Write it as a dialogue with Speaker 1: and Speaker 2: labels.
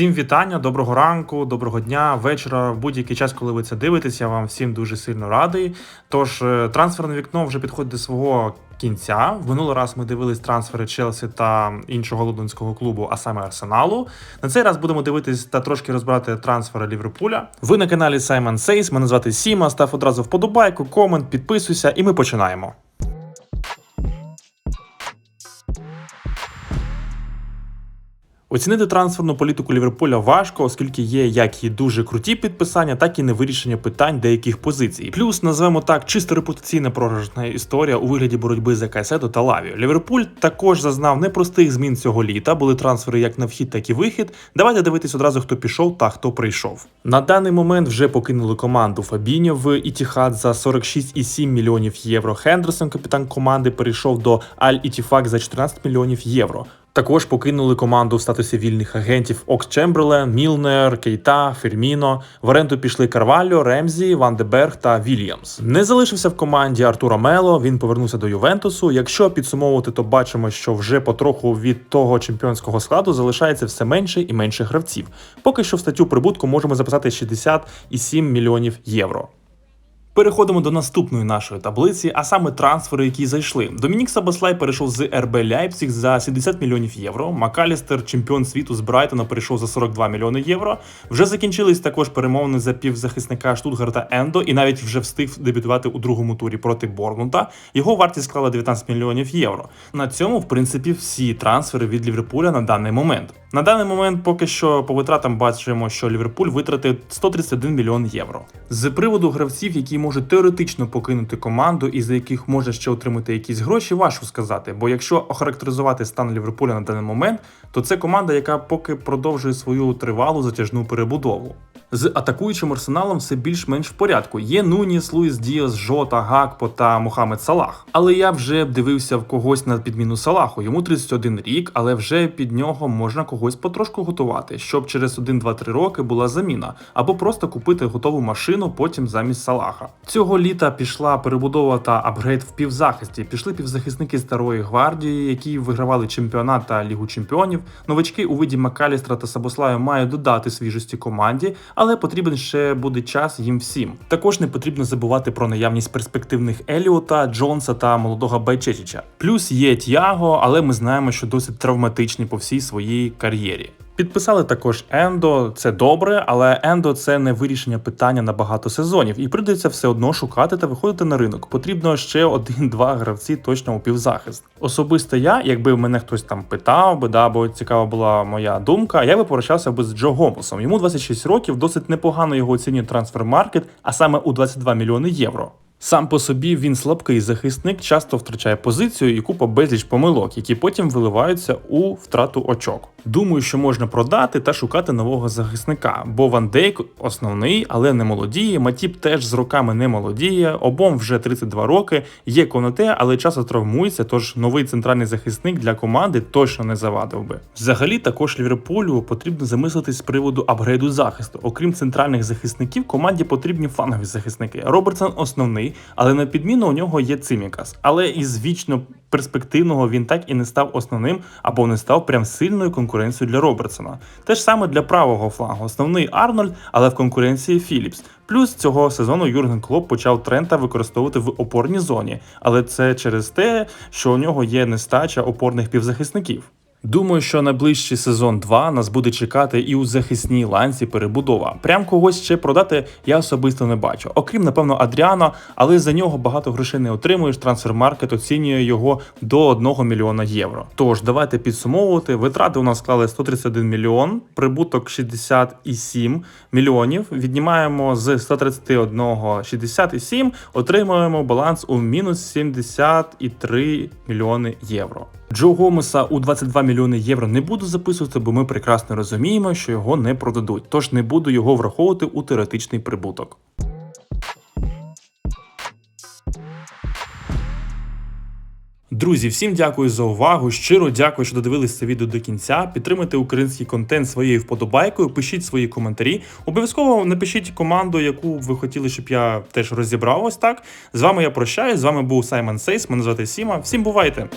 Speaker 1: Всім вітання, доброго ранку, доброго дня, вечора. В будь-який час, коли ви це дивитесь, я вам всім дуже сильно радий. Тож е, трансферне вікно вже підходить до свого кінця. В минулий раз ми дивились трансфери Челсі та іншого лондонського клубу, а саме Арсеналу. На цей раз будемо дивитись та трошки розбирати трансфери Ліверпуля. Ви на каналі Саймон Сейс. Мене звати Сіма. Став одразу вподобайку, комент, підписуйся, і ми починаємо. Оцінити трансферну політику Ліверпуля важко, оскільки є як і дуже круті підписання, так і невирішення питань деяких позицій. Плюс назвемо так чисто репутаційна програшна історія у вигляді боротьби за Кайседо та Лавію. Ліверпуль також зазнав непростих змін цього літа. Були трансфери як на вхід, так і вихід. Давайте дивитись одразу, хто пішов та хто прийшов. На даний момент вже покинули команду Фабіньо в Ітіхад за 46,7 мільйонів євро. Хендерсон, капітан команди, перейшов до Аль Ітіфак за 14 мільйонів євро. Також покинули команду в статусі вільних агентів Окс Чемберлен, Мілнер, Кейта, Ферміно. В оренду пішли Карвальо, Ремзі, Ван де та Вільямс. Не залишився в команді Артура Мело. Він повернувся до Ювентусу. Якщо підсумовувати, то бачимо, що вже потроху від того чемпіонського складу залишається все менше і менше гравців. Поки що в статтю прибутку можемо записати 67 мільйонів євро. Переходимо до наступної нашої таблиці, а саме трансфери, які зайшли. Домінік Сабаслай перейшов з РБ Ляйпціг за 70 мільйонів євро. Макалістер, чемпіон світу з Брайтона, перейшов за 42 мільйони євро. Вже закінчились також перемовини за півзахисника Штутгарта Ендо, і навіть вже встиг дебютувати у другому турі проти Борнмута. Його вартість склала 19 мільйонів євро. На цьому, в принципі, всі трансфери від Ліверпуля на даний момент. На даний момент поки що по витратам бачимо, що Ліверпуль витратив 131 мільйон євро. З приводу гравців, які можуть теоретично покинути команду і за яких може ще отримати якісь гроші, важко сказати. Бо якщо охарактеризувати стан Ліверпуля на даний момент, то це команда, яка поки продовжує свою тривалу затяжну перебудову. З атакуючим арсеналом все більш-менш в порядку. Є Нуніс, Луїс Діас, Жота, Гакпо та Мохамед Салах. Але я вже дивився в когось на підміну Салаху. Йому 31 рік, але вже під нього можна когось потрошку готувати, щоб через 1-2-3 роки була заміна, або просто купити готову машину потім замість Салаха. Цього літа пішла перебудова та апгрейд в півзахисті. Пішли півзахисники старої гвардії, які вигравали чемпіонат та лігу чемпіонів. Новачки у виді Макалістра та Сабослаю мають додати свіжості команді але потрібен ще буде час їм всім. Також не потрібно забувати про наявність перспективних Еліота, Джонса та молодого Байчечича. Плюс є Тяго, але ми знаємо, що досить травматичний по всій своїй кар'єрі. Підписали також Ендо, це добре, але Ендо це не вирішення питання на багато сезонів, і прийдеться все одно шукати та виходити на ринок. Потрібно ще один-два гравці точно у півзахист. Особисто я, якби мене хтось там питав би, да, бо цікава була моя думка, я би поручався би з Джо Гомосом. Йому 26 років, досить непогано його оцінює трансфер-маркет, а саме у 22 мільйони євро. Сам по собі він слабкий захисник, часто втрачає позицію і купа безліч помилок, які потім виливаються у втрату очок. Думаю, що можна продати та шукати нового захисника, бо Ван Дейк основний, але не молодіє. Матіп теж з роками не молодіє. Обом вже 32 роки. Є коноте, але часто травмується. Тож новий центральний захисник для команди точно не завадив би. Взагалі, також Ліверпулю потрібно замислитись з приводу апгрейду захисту. Окрім центральних захисників, команді потрібні флангові захисники. Робертсон основний, але на підміну у нього є Цимікас. Але із вічно перспективного він так і не став основним або не став прям сильною конкуренцією для Робертсона. Те ж саме для правого флангу. Основний Арнольд, але в конкуренції Філіпс. Плюс цього сезону Юрген Клоп почав Трента використовувати в опорній зоні, але це через те, що у нього є нестача опорних півзахисників. Думаю, що найближчий сезон 2 нас буде чекати і у захисній ланці перебудова. Прям когось ще продати я особисто не бачу. Окрім, напевно, Адріана, але за нього багато грошей не отримуєш. Трансфермаркет оцінює його до 1 мільйона євро. Тож давайте підсумовувати. Витрати у нас склали 131 мільйон, прибуток 67 мільйонів. Віднімаємо з 131 67, отримуємо баланс у мінус 73 мільйони євро. Джо Гомеса у 22 мільйони євро не буду записувати, бо ми прекрасно розуміємо, що його не продадуть, тож не буду його враховувати у теоретичний прибуток. Друзі, всім дякую за увагу. Щиро дякую, що додивились це відео до кінця. Підтримайте український контент своєю вподобайкою, пишіть свої коментарі. Обов'язково напишіть команду, яку ви хотіли, щоб я теж розібрав. Ось так. З вами я прощаюсь. З вами був Саймон Сейс. Мене звати Сіма. Всім бувайте!